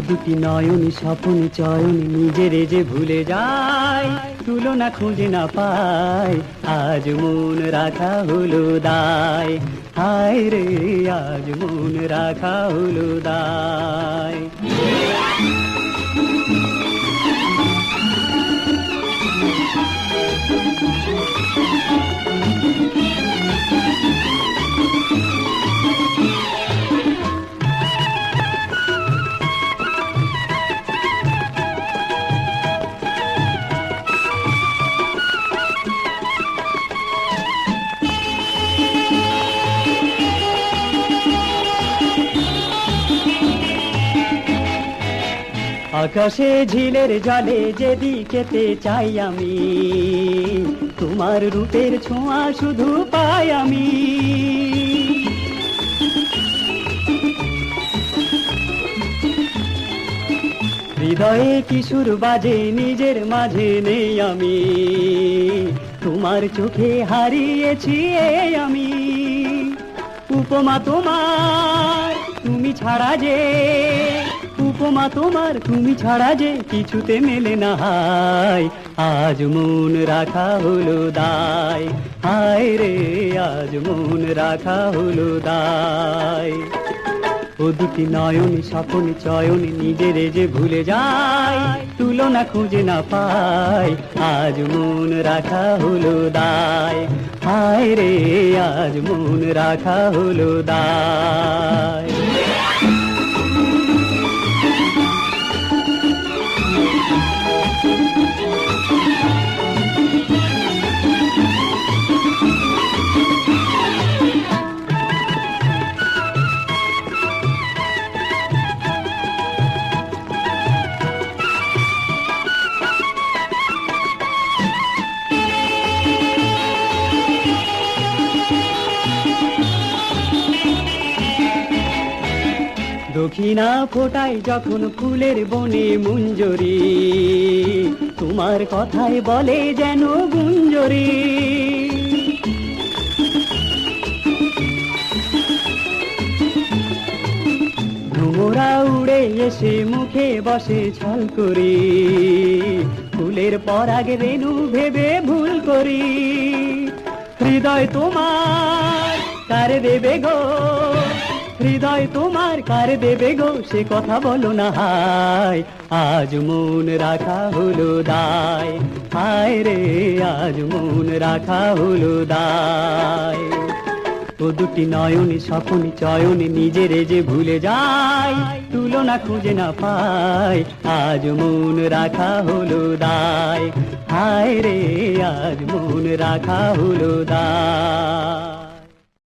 দুটি নয়নি, স্বপনে চয়নে নিজের যে ভুলে যায়, তুলনা খুঁজে না পায়। আজ মন রাখা হলো দায়। হায় রে, আজ মন রাখা হলো দায়। আকাশে ঝিলের জলে যেদিকেতে চাই আমি, তোমার রূপের ছোঁয়া শুধু পাই আমি। হৃদয়ে কিশোর বাজে, নিজের মাঝে নেই আমি, তোমার চোখে হারিয়েছি আমি। উপমা তোমার, তুমি ছাড়া যে উপমা তোমার তুমি ছাড়া যে কিছুতে মেলে না হায়। আজ মন রাখা হলো দায়। হায় রে, আজ মন রাখা হলো দায়। ও দুটি নয়নে, স্বপনে, চয়নে, নিজের যে ভুলে যায়, তুলনা খুঁজে না পায়। আজ মন রাখা হলো দায়। হায় রে, আজ মন রাখা হলো দায়। দক্ষিণা ফোটাই যখন ফুলের বনে মুঞ্জরি। তোমার কথায় বলে যেন গুঞ্জরি। ভ্রমরা উড়ে এসে মুখে বসে ছল করি। ফুলের পরাগ রেণু ভেবে ভুল করি। হৃদয় তোমার, কার দেবে গো? হৃদয় তোমার কার দেবে গো? সে কথা বলো না হায়। আজ মন রাখা হলো দায়। হায় রে, আজ মন রাখা হলো দায়। ও দুটি নয়নে, স্বপনে, চয়নে নিজের যে ভুলে যায়, তুলনা খুঁজে না পায়। আজ মন রাখা হলো দায়। হায় রে, আজ মন রাখা হলো দায়।